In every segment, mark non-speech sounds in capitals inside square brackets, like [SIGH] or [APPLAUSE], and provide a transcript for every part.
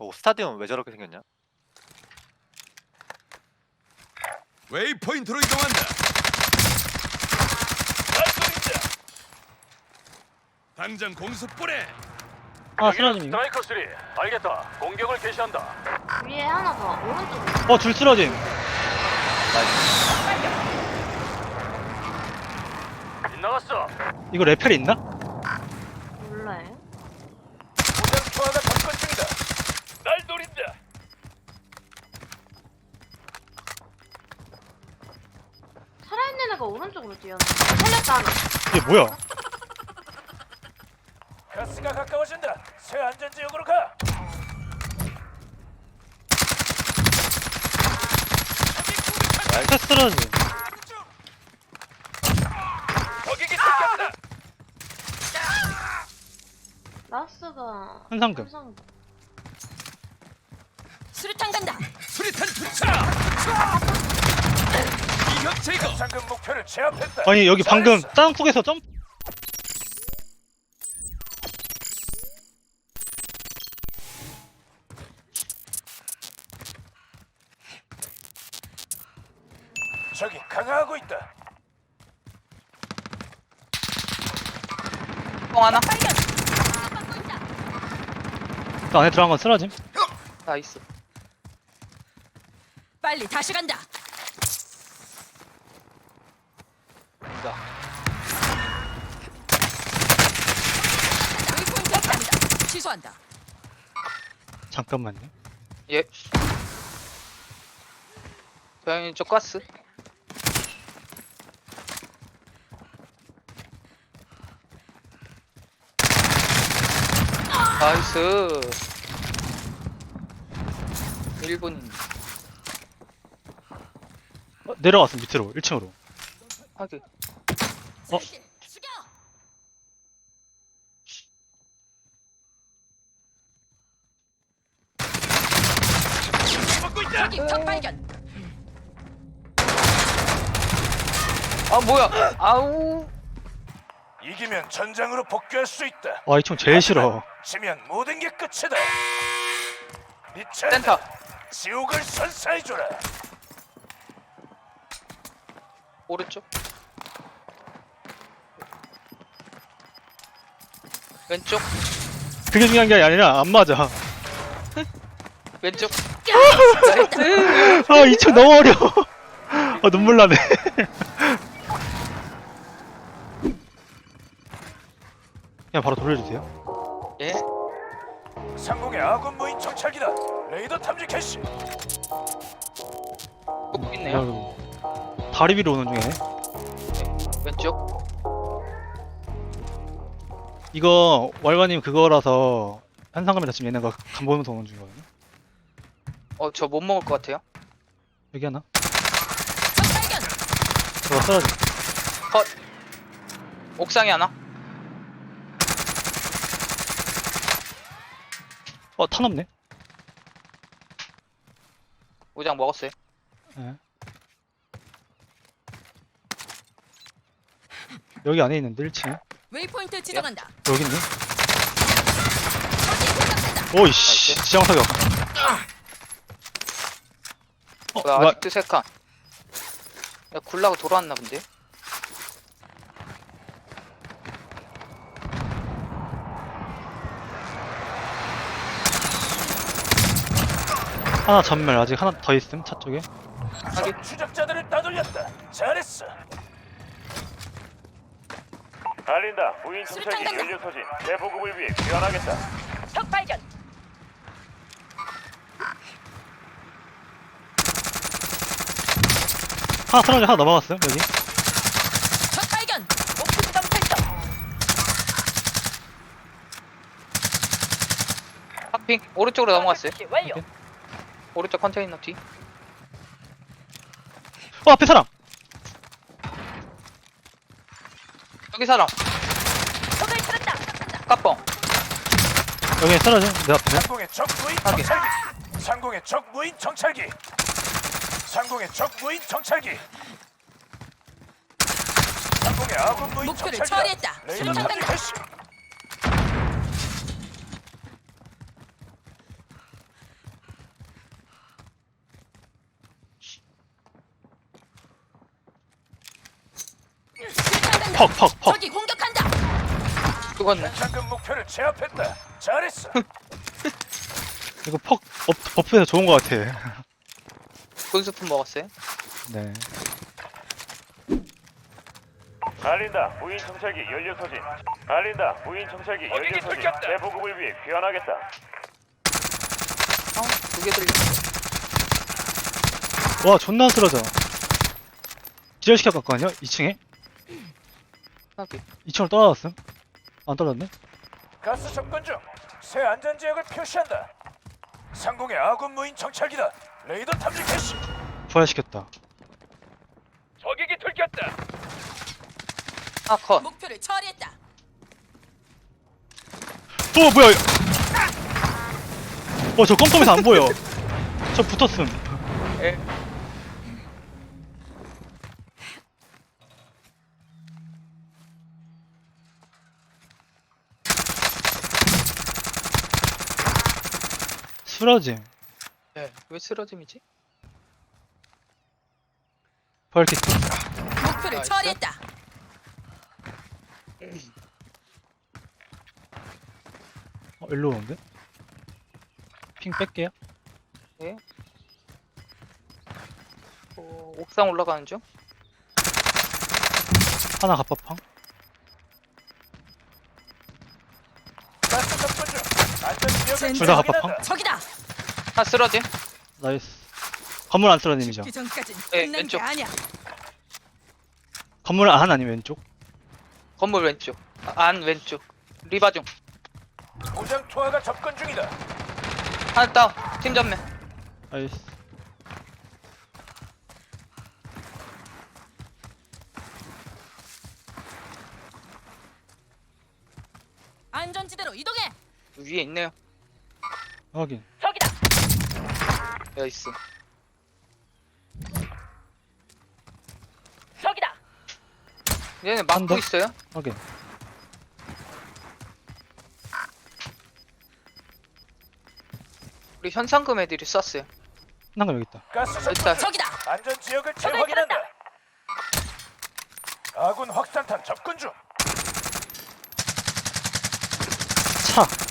어, 스타디움 왜 저렇게 생겼냐? 웨이포인트로 이동한다. 당장 공습 보내. 아 쓰러짐 스트라이커 3 알겠다 공격을 개시한다 위에 하나 더 오른쪽으로 어줄 쓰러짐 빗나갔어 이거 레펠 있나? 이게 뭐야? 가스가 가까워진다. 새 안전 지역으로 가. 또 쓰러짐 거기기 생겼다. 라스가 현상금 현상금 수류탄 간다. 수리탄 투차. 이격 제거. 상금 목표를 제압했다 아니 여기 방금 잘했어. 땅속에서 점 저기 강화하고 있다 뻥 하나? 그 안에 들어간 건 쓰러짐 나이스. 빨리 다시 간다. 웨이포인트 확보합니다. 취소한다. 잠깐만요 예. 고양이 쪽 가스. 나이스. 1분 어, 내려왔어 밑으로 1층으로 하기. 어? 죽여. 먹고 있다 저기 적 발견. 아 뭐야? 아우. 이기면 전장으로 복귀할 수 있다 와이총 제일 싫어 지면 모든 게 끝이다 미쳐 센터. 지옥을 선사해줘라 오른쪽. 왼쪽. 그게 중요한 게 아니라 안 맞아 왼쪽. 아이총 너무 어려워 아 눈물 나네 그냥 바로 돌려주세요 예. 상공의 아군 무인 정찰기다 레이더 탐지 캐시 꼭 있네요. 아이고. 다리 위로 오는 중이네 왼쪽. 이거 월관님 그거라서 현상금이라 지금 얘네가 간 보면서 오는 중이거든요 어 저 못 먹을 것 같아요. 여기 하나. 저거 쓰러짐 옥상에 하나. 어 탄 없네 우장 먹었어요. 예. 여기 안에 있는데 1층에 웨이포인트 지정한다. 여기 있네 적이 공격한다. 오이씨 나이스. 지형 사격 어왜 뭐야 아직도 세 칸? 야 굴라고 돌아왔나 본데? 하나 전멸 아직 하나 더 있음 차 쪽에 하긴. 적 추적자들을 따돌렸다 잘했어 알린다 무인 간다. 연료 소진 재보급을 위해 귀환하겠다 하나 쓰러져 하나 넘어갔음 여기 적 발견. 목표 지점 설정. 핫핑 오른쪽으로 넘어갔어요. 설치 완료. 오른쪽 컨테이너 뒤. 어 앞에 사람 여기 사람. 적을 찾았다. 까뻥. 여기 쓰러져 내 앞에 상공의 적 무인. 정찰기 상공의 적 무인 정찰기 상공의 적 무인 정찰기. 상공의 아군 무인 목표를 정찰기. 처리했다. 레이더 탑 퍽, 퍽, 퍽. 적이 공격한다. 죽었네. 장금 목표를 제압했다. 잘했어. [LAUGHS] 이거 퍽 업- 버프해서 좋은 것 같아. 군수품 먹었어요? 네. 알린다. 무인 정찰기 연료 소진. 알린다. 무인 정찰기 연료 소진. 재보급을 위해 귀환하겠다. 어? 두개 들려. 와, 존나 쓰러져. 기절시켰거든요? 2층에? 하게. 2층으로 떨어졌음? 안 떨어졌네? 가스 접근 중. 새 안전 지역을 표시한다. 상공의 아군 무인 정찰기다. 레이더 탐지 캐시. 부활시켰다. 적에게 들켰다. 아, 컷. 목표를 처리했다. 어, 뭐야! 어, 저 껌껌해서 안 보여. 저 붙었음. 에. 쓰러짐. 네. 왜 쓰러짐이지? 부활키트. 목표를 나이스. 처리했다. 어, 일로 오는데? 핑 뺄게요. 어, 옥상 올라가는 중? 하나 갑밥팡. 가스 접근 중. 안전 지역을 둘다. 갑밥팡. 적이다. 아, 쓰러짐? 나이스. 건물 안 쓰러짐이죠. 그 전까진 예, 끝난 왼쪽. 게 아니야. 건물 안 아니면 왼쪽. 건물 왼쪽. 아, 안 왼쪽. 리바 중. 고장 투하가 접근 중이다. 하나 다운. 팀 전면. 나이스. 안전지대로 이동해. 위에 있네요. 확인. 적이다. 나이스. 적이다. 얘네 한 막고 더? 있어요? 확인. 우리 현상금 애들이 쐈어요. 한강 여기 있다. 가스 일단 중. 적이다. 안전 지역을 재확인한다. 아군 확산탄 접근 중. 차.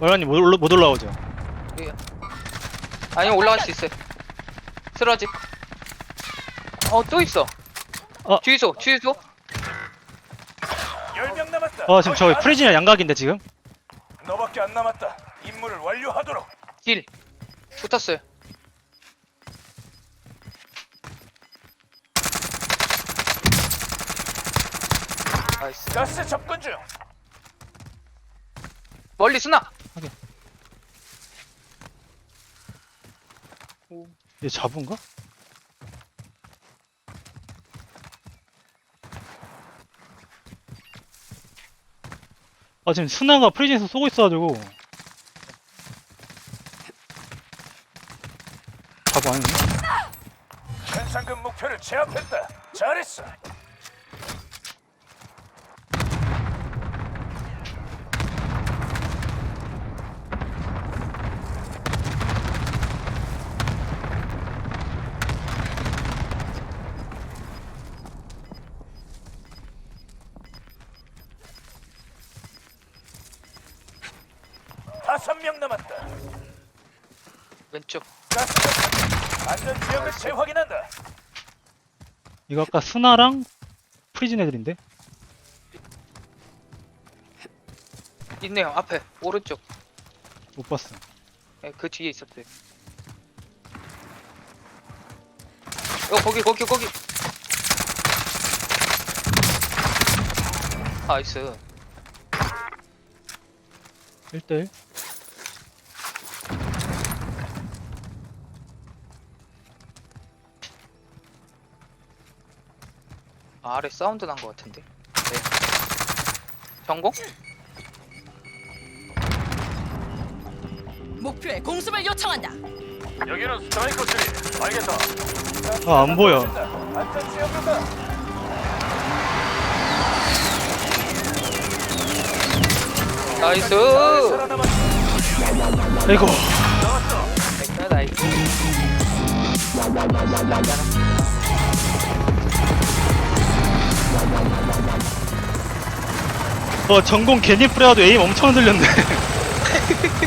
월간님 못, 올라, 못 올라오죠? 예. 아니 올라갈 수 있어요. 쓰러짐. 어또 있어. 어. 주유소 주유소. 10명 남았다. 어, 지금 저기 프리즈니아 양각인데 지금? 다- 너밖에 안 남았다. 임무를 완료하도록. 길. 붙었어요. 나이스. 가스 접근 중. 멀리 수나. 얘 잡은가? 아 지금 스나가 프리즌에서 쏘고 있어가지고 잡아 아니네? 현상금 목표를 제압했다. 잘했어. 다섯 명 남았다. 왼쪽. 가스. 안전 지역을 재확인한다. 이거 아까 스나랑 프리즌 애들인데? 있네요. 앞에 오른쪽. 못 봤어 예, 그 뒤에 있었어요. 어 거기 거기 거기. 나이스. 1대1 아, 아래 사운드 난 것 같은데. 네. 전공? 목표에 공습을 요청한다. 여기는 스트라이커 3. 알겠다. 아, 안 보여. 안전 가. 나이스. 살아남았다. 아이고 나이스 나이스 어 전공 괜히 뿌려도 에임 엄청 흔들렸네 [LAUGHS]